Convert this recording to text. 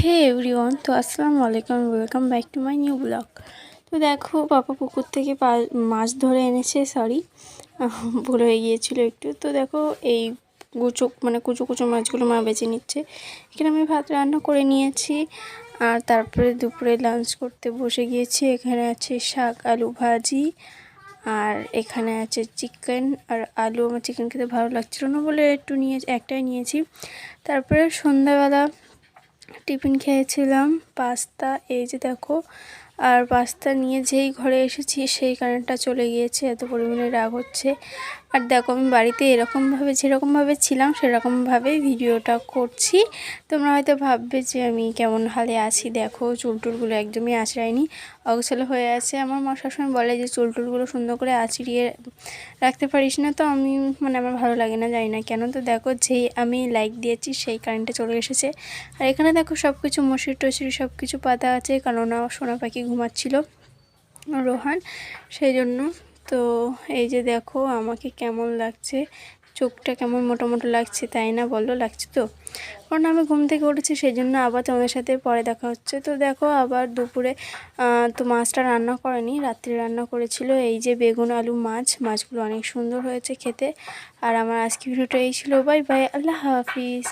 হে everyone তো আসসালামু আলাইকুম welcome back to my new blog তো দেখো, পাপা পুকুর থেকে মাছ ধরে এনেছে সরি ভুল হয়ে গিয়েছিল একটু। তো দেখো, এই কুচো মানে কুচো কুচো মাছগুলো মা বেছে নিচ্ছে। এখানে আমি ভাত রান্না করে নিয়েছি, আর তারপরে দুপুরে লাঞ্চ করতে বসে গিয়েছি। এখানে আছে শাক, আলু ভাজি, আর এখানে আছে চিকেন আর আলু আমার চিকেন খেতে ভালো লাগছিল না বলে একটু নিয়ে, একটাই নিয়েছি। তারপরে সন্ধ্যাবেলা টিফিন খেয়েছিলাম পাস্তা এই যে দেখো আর পাস্তা নিয়ে যেই ঘরে এসেছি সেই কারেন্টটা চলে গিয়েছে, এত পরিমাণে রাগ হচ্ছে। আর দেখো, আমি বাড়িতে এরকমভাবে, যেরকমভাবে ছিলাম সেরকমভাবেই ভিডিওটা করছি। তোমরা হয়তো ভাববে যে আমি কেমন হালে আছি। দেখো চুল টুলগুলো একদমই আঁচড়ায়নি। অগোছালো হয়ে আছে। আমার মা সবসময় বলে যে চুল টুলগুলো সুন্দর করে আঁচড়িয়ে রাখতে পারিস না তো আমি মানে আমার ভালো লাগে না, জানি না কেন। তো দেখো, যেই আমি লাইক দিয়েছি সেই কারেন্টে চলে এসেছে। আর এখানে দেখো সব কিছু মশির টসির সব কিছু পাতা আছে। কেননা সোনা পাখি ঘুমাচ্ছিল রোহান, সেই জন্য। তো এই যে দেখো আমাকে কেমন লাগছে, চোখটা কেমন মোটা মোটা লাগছে, তাই না বলো? লাগছে তো? কারণ আমি ঘুম থেকে উঠেছি, সেই জন্য আবার তোমাদের সাথে পরে দেখা হচ্ছে। তো দেখো আবার দুপুরে তো মাছটা রান্না করেনি, রাত্রে রান্না করেছিল এই যে বেগুন আলু মাছ। মাছগুলো অনেক সুন্দর হয়েছে খেতে। আর আমার আজকে ভিডিওটা এই ছিল। বাই বাই, আল্লাহ হাফিজ।